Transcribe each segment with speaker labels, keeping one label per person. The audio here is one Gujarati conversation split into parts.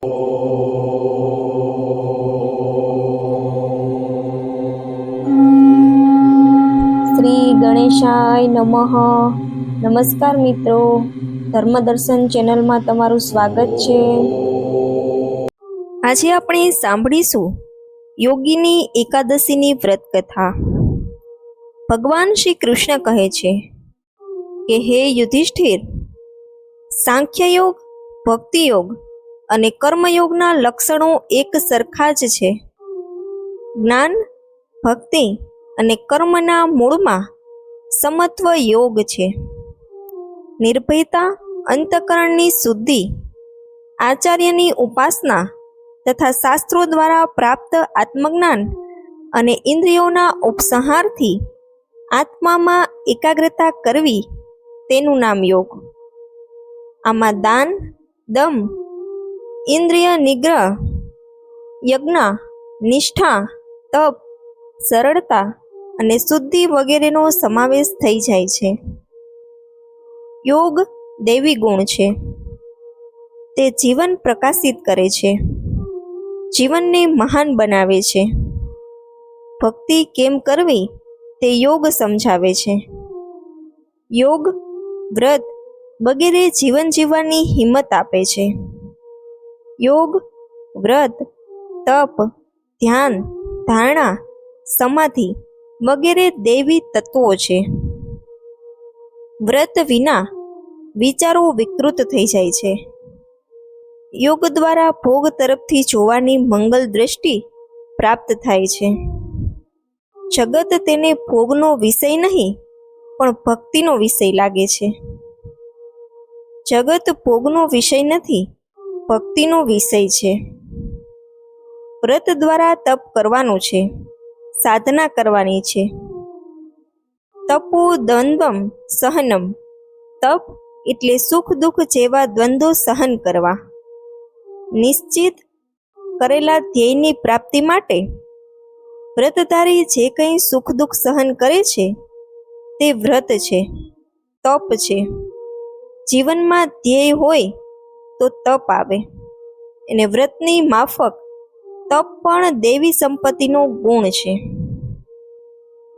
Speaker 1: શ્રી ગણેશાય નમઃ. નમસ્કાર મિત્રો. ધર્મદર્શન ચેનલમાં તમારું સ્વાગત છે. આજે આપણે સાંભળીશું યોગીની એકાદશીની વ્રત કથા ભગવાન શ્રી કૃષ્ણ કહે છે કે, હે યુધિષ્ઠિર, સાંખ્યયોગ, ભક્તિયોગ અને કર્મયોગના લક્ષણો એક સરખા જ છે. જ્ઞાન, ભક્તિ અને કર્મના મૂળમાં સમત્વ યોગ છે. નિર્ભયતા, અંતકરણની શુદ્ધિ, આચાર્યની ઉપાસના તથા શાસ્ત્રો દ્વારા પ્રાપ્ત આત્મજ્ઞાન અને ઇન્દ્રિયોના ઉપસંહારથી આત્મામાં એકાગ્રતા કરવી તેનું નામ યોગ. આમાં દાન, દમ ઇન્દ્રિય નિગ્રહ, યજ્ઞ, નિષ્ઠા, તપ, સરળતા અને શુદ્ધિ વગેરેનો સમાવેશ થઈ જાય છે. યોગ દેવી ગુણ છે. તે જીવન પ્રકાશિત કરે છે. જીવનને મહાન બનાવે છે. ભક્તિ કેમ કરવી તે યોગ સમજાવે છે. યોગ, વ્રત વગેરે જીવન જીવવાની હિંમત આપે છે. યોગ, વ્રત, તપ, ધ્યાન, ધારણા, સમાધિ વગેરે દૈવી તત્વો છે. વ્રત વિના વિચારો વિકૃત થઈ જાય છે. યોગ દ્વારા ભોગ તરફથી જોવાની મંગલ દ્રષ્ટિ પ્રાપ્ત થાય છે. જગત તેને ભોગનો વિષય નહીં, પણ ભક્તિનો વિષય લાગે છે. જગત ભોગનો વિષય નથી ભક્તિનો વિષય છે. વ્રત દ્વારા તપ કરવાનું છે. સાધના કરવાની છે. તપો દ્વંદ્વમ સહનમ. તપ એટલે સુખ દુઃખ જેવા દ્વંદ્વો સહન કરવા. નિશ્ચિત કરેલા ધ્યેયની પ્રાપ્તિ માટે વ્રતધારી જે કંઈ સુખ દુઃખ સહન કરે છે, તે વ્રત છે, તપ છે. જીવનમાં ધ્યેય હોય તો તપ આવે. અને વ્રતની માફક તપ પણ દેવી સંપત્તિનો ગુણ છે.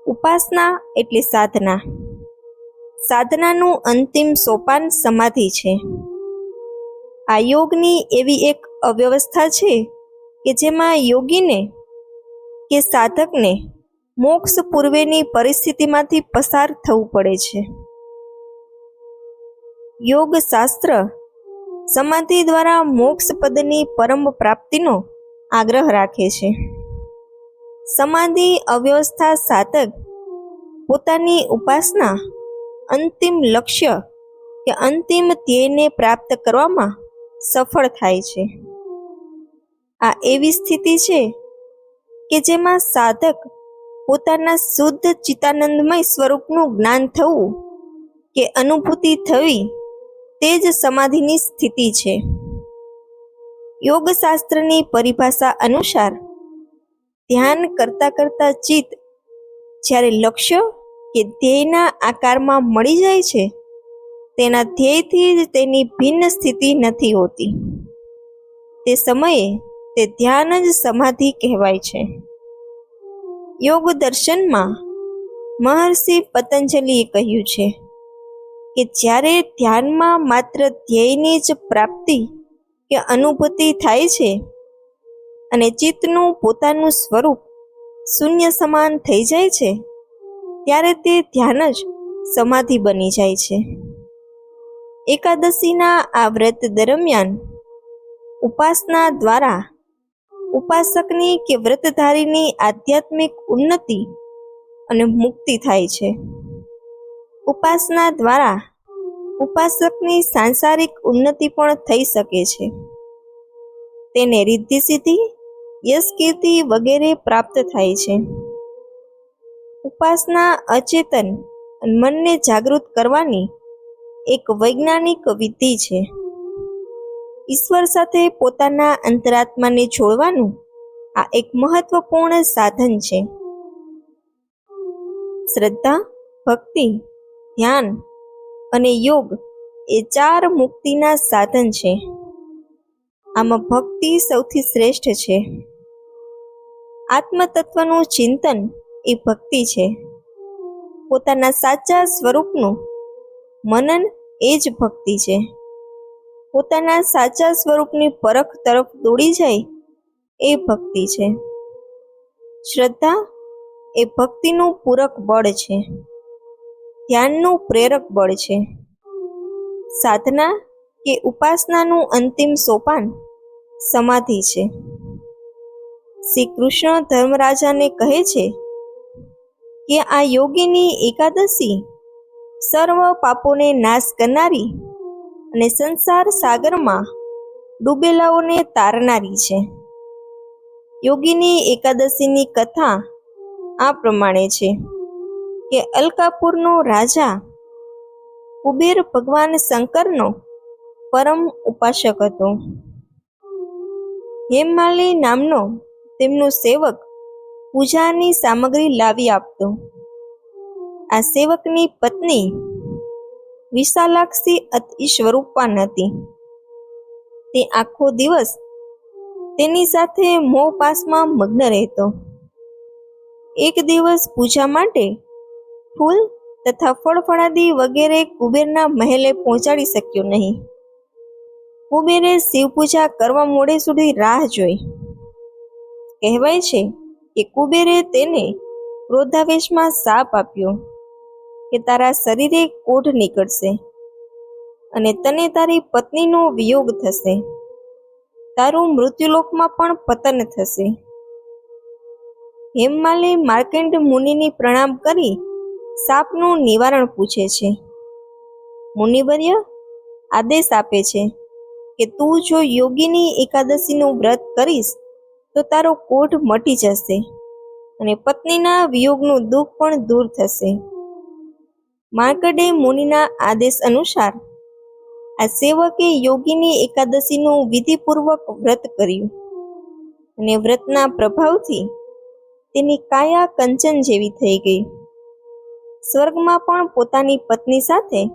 Speaker 1: ઉપાસના એટલે સાધના. સાધનાનું અંતિમ સોપાન સમાધિ છે. આ યોગની એવી એક અવ્યવસ્થા છે કે જેમાં યોગીને કે સાધકને મોક્ષ પૂર્વેની પરિસ્થિતિમાંથી પસાર થવું પડે છે. યોગ શાસ્ત્ર સમાધિ દ્વારા મોક્ષ પદની પરમ પ્રાપ્તિનો આગ્રહ રાખે છે. સમાધિ અવ્યવસ્થા સાધક પોતાની ઉપાસના અંતિમ લક્ષ્ય કે અંતિમ ધ્યેયને પ્રાપ્ત કરવામાં સફળ થાય છે. આ એવી સ્થિતિ છે કે જેમાં સાધક પોતાના શુદ્ધ ચિતાનંદમય સ્વરૂપનું જ્ઞાન થવું કે અનુભૂતિ થવી તે જ સમાધિની સ્થિતિ છે. યોગશાસ્ત્રની પરિભાષા અનુસાર, ધ્યાન કરતા કરતા ચિત્ત જ્યારે લક્ષ્ય કે ધ્યેયના આકારમાં મળી જાય છે, તેના ધ્યેયથી જ તેની ભિન્ન સ્થિતિ નથી હોતી. તે સમયે તે ધ્યાન જ સમાધિ કહેવાય છે. યોગ દર્શનમાં મહર્ષિ પતંજલિએ કહ્યું છે કે જ્યારે ધ્યાનમાં માત્ર ધ્યેયની જ પ્રાપ્તિ કે અનુભૂતિ થાય છે અને ચિત્તનું પોતાનું સ્વરૂપ શૂન્ય સમાન થઈ જાય છે, ત્યારે તે ધ્યાન જ સમાધિ બની જાય છે. એકાદશીના આ વ્રત દરમિયાન ઉપાસના દ્વારા ઉપાસકની કે વ્રતધારીની આધ્યાત્મિક ઉન્નતિ અને મુક્તિ થાય છે. ઉપાસના દ્વારા ઉપાસકની સાંસારિક ઉન્નતિ પણ થઈ શકે છે. તેને રિદ્ધિ સિદ્ધિ, યશ કીર્તિ વગેરે પ્રાપ્ત થાય છે. ઉપાસના અચેતન મનને જાગૃત કરવાની એક વૈજ્ઞાનિક વિધિ છે. ઈશ્વર સાથે પોતાના અંતરાત્માને જોડવાનું આ એક મહત્વપૂર્ણ સાધન છે. શ્રદ્ધા, ભક્તિ ધ્યાન અને યોગ એ ચાર મુક્તિના સાધન છે. આમાં ભક્તિ સૌથી શ્રેષ્ઠ છે. આત્મતત્વનું ચિંતન એ ભક્તિ છે. પોતાના સાચા સ્વરૂપનું મનન એ જ ભક્તિ છે. પોતાના સાચા સ્વરૂપની પરખ તરફ દોડી જાય એ ભક્તિ છે. શ્રદ્ધા એ ભક્તિનું પૂરક બળ છે. ધ્યાનનું પ્રેરક બળ છે. સાધના કે ઉપાસનાનું અંતિમ સોપાન સમાધિ છે. શ્રી કૃષ્ણ ધર્મરાજાને કહે છે કે આ યોગીની એકાદશી સર્વ પાપોને નાશ કરનારી અને સંસાર સાગરમાં ડૂબેલાઓને તારનારી છે. યોગીની એકાદશીની કથા આ પ્રમાણે છે. કે અલકાપુરનો રાજા કુબેર ભગવાન શંકરનો પરમ ઉપાસક હતો. હેમાલી નામનો તેમનો સેવક પૂજાની સામગ્રી લાવી આપતો. આ સેવકની પત્ની વિશાલાક્ષી અતિ સ્વરૂપવાન હતી તે આખો દિવસ તેની સાથે મોહ પાસમાં મગ્ન રહેતો. એક દિવસ પૂજા માટે ફૂલ તથા ફળફળાદી વગેરે કુબેરના મહેલે પહોંચાડી શક્યો નહીં. કુબેરે શિવ પૂજા કરવા મોડે સુધી રાહ જોઈ. કહેવાય છે કે કુબેરે તેને ક્રોધાવેશમાં સાપ આપ્યો કે તારા શરીરે કોઢ નીકળશે અને તને તારી પત્નીનો વિયોગ થશે. તારું મૃત્યુલોકમાં પણ પતન થશે. હેમમાલે માર્કેન્ડ મુનિની પ્રણામ કરી સાપનું નિવારણ પૂછે છે. મુનિવર્ય આદેશ આપે છે કે તું જો યોગીની એકાદશીનું વ્રત કરીશ, તો તારો કોઢ મટી જશે અને પત્નીના વિયોગનું દુઃખ પણ દૂર થશે. માર્કડે મુનિના આદેશ અનુસાર આ સેવકે યોગીની એકાદશીનું વિધિપૂર્વક વ્રત કર્યું અને વ્રતના પ્રભાવથી તેની કાયા કંચન જેવી થઈ ગઈ. સ્વર્ગમાં પણ પોતાની પત્ની સાથે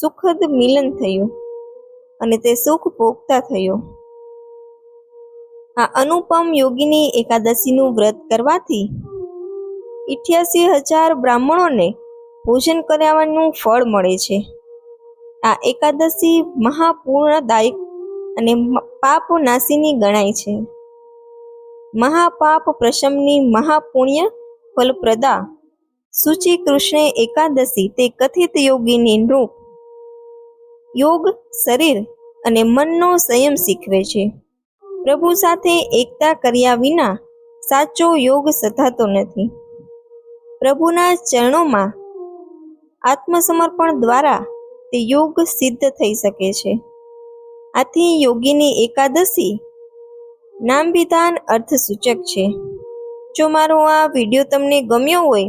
Speaker 1: સુખદ મિલન થયું અને તે સુખ ભોગતા થયો. આ અનુપમ યોગીની એકાદશીનું વ્રત કરવાથી ઇઠ્યાસી હજાર બ્રાહ્મણોને ભોજન કરાવવાનું ફળ મળે છે. આ એકાદશી મહાપૂર્ણદાયક અને પાપ નાશીની ગણાય છે. મહાપાપ પ્રશમની મહાપુણ્ય ફલપ્રદા સૂચિ કૃષ્ણ એકાદશી તે કથિત યોગીની રૂપ યોગ શરીર અને મનનો સંયમ શીખવે છે. પ્રભુ સાથે એકતા કર્યા વિના સાચો યોગ સધાતો નથી. પ્રભુના ચરણોમાં આત્મસમર્પણ દ્વારા તે યોગ સિદ્ધ થઈ શકે છે. આથી યોગીની એકાદશી નામ વિધાન અર્થ સૂચક છે. જો મારો આ વીડિયો તમને ગમ્યો હોય